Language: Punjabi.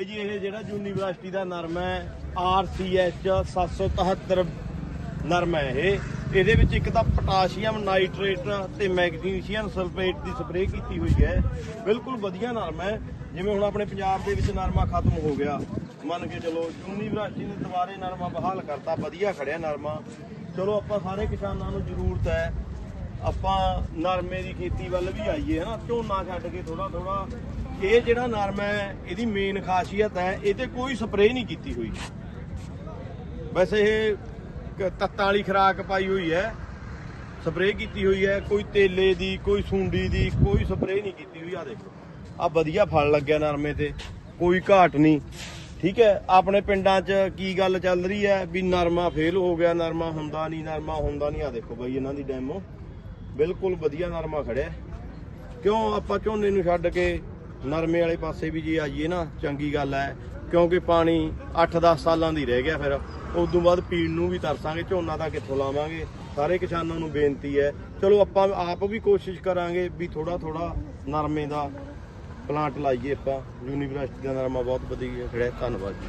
ਬਾਈ ਜੀ, ਇਹ ਜਿਹੜਾ ਯੂਨੀਵਰਸਿਟੀ ਦਾ ਨਰਮ ਹੈ RCH 773 ਨਰਮ ਹੈ ਇਹ। ਇਹਦੇ ਵਿੱਚ ਇੱਕ ਤਾਂ ਪੋਟਾਸ਼ੀਅਮ ਨਾਈਟ੍ਰੇਟ ਤੇ ਮੈਗਨੀਸ਼ੀਅਮ ਸਲਫੇਟ ਦੀ ਸਪਰੇਅ ਕੀਤੀ ਹੋਈ ਹੈ। ਬਿਲਕੁਲ ਵਧੀਆ ਨਰਮ ਹੈ। ਜਿਵੇਂ ਹੁਣ ਆਪਣੇ ਪੰਜਾਬ ਦੇ ਵਿੱਚ ਨਰਮਾ ਖਤਮ ਹੋ ਗਿਆ। ਮੰਨ ਕੇ ਚਲੋ, ਯੂਨੀਵਰਸਿਟੀ ਨੇ ਦੁਬਾਰੇ ਨਰਮਾ ਬਹਾਲ ਕਰਤਾ, ਵਧੀਆ ਖੜਿਆ ਨਰਮਾ। ਚਲੋ ਆਪਾਂ ਸਾਰੇ ਕਿਸਾਨਾਂ ਨੂੰ ਜ਼ਰੂਰਤ ਹੈ ਆਪਾਂ ਨਰਮੇ ਦੀ ਖੇਤੀ ਵੱਲ ਵੀ ਆਈਏ ਹਨਾ, ਝੋਨਾ ਛੱਡ ਕੇ ਥੋੜਾ ਥੋੜਾ ਇਹ ਜਿਹੜਾ ਨਰਮਾ ਹੈ, ਇਹਦੀ ਮੇਨ ਖਾਸੀਅਤ ਹੈ, ਇਹ ਤੇ ਕੋਈ ਸਪਰੇਅ ਨਹੀਂ ਕੀਤੀ ਹੋਈ। ਵੈਸੇ ਇਹ ਤੱਤਾਂ ਵਾਲੀ ਖਰਾਕ ਪਾਈ ਹੋਈ ਹੈ ਸਪਰੇਅ ਕੀਤੀ ਹੋਈ ਹੈ, ਕੋਈ ਤੇਲੇ ਦੀ, ਕੋਈ ਸੁੰਡੀ ਦੀ, ਕੋਈ ਸਪਰੇਅ ਨਹੀਂ ਕੀਤੀ ਹੋਈ। ਆ ਦੇਖੋ ਆ ਵਧੀਆ ਫਲ ਲੱਗਿਆ ਨਰਮੇ ਤੇ, ਕੋਈ ਘਾਟ ਨਹੀਂ। ਠੀਕ ਹੈ, ਆਪਣੇ ਪਿੰਡਾਂ 'ਚ ਕੀ ਗੱਲ ਚੱਲ ਰਹੀ ਹੈ, ਵੀ ਨਰਮਾ ਫੇਲ ਹੋ ਗਿਆ, ਨਰਮਾ ਹੁੰਦਾ ਨਹੀਂ, ਨਰਮਾ ਹੁੰਦਾ ਨਹੀਂ। ਆ ਦੇਖੋ ਬਾਈ, ਇਹਨਾਂ ਦੀ ਡੈਮੋ ਬਿਲਕੁਲ ਵਧੀਆ ਨਰਮਾ ਖੜਿਆ। ਕਿਉਂ ਆਪਾਂ ਝੋਨੇ ਨੂੰ ਛੱਡ ਕੇ ਨਰਮੇ ਵਾਲੇ ਪਾਸੇ ਵੀ ਜੇ ਆਈਏ ਨਾ, ਚੰਗੀ ਗੱਲ ਹੈ। ਕਿਉਂਕਿ ਪਾਣੀ 8-10 ਸਾਲਾਂ ਦੀ ਰਹਿ ਗਿਆ ਫਿਰ। ਉਸ ਤੋਂ ਬਾਅਦ ਪੀਣ ਨੂੰ ਵੀ ਤਰਸਾਂਗੇ, ਝੋਨਾ ਤਾਂ ਕਿੱਥੋਂ ਲਾਵਾਂਗੇ? ਸਾਰੇ ਕਿਸਾਨਾਂ ਨੂੰ ਬੇਨਤੀ ਹੈ। ਚਲੋ ਆਪਾਂ ਆਪ ਵੀ ਕੋਸ਼ਿਸ਼ ਕਰਾਂਗੇ ਵੀ ਥੋੜਾ ਥੋੜਾ ਨਰਮੇ ਦਾ ਪਲਾਂਟ ਲਾਈਏ ਆਪਾਂ। ਯੂਨੀਵਰਸਿਟੀ ਦਾ ਨਰਮਾ ਬਹੁਤ ਵਧੀਆ ਖੜਿਆ। ਧੰਨਵਾਦ ਜੀ।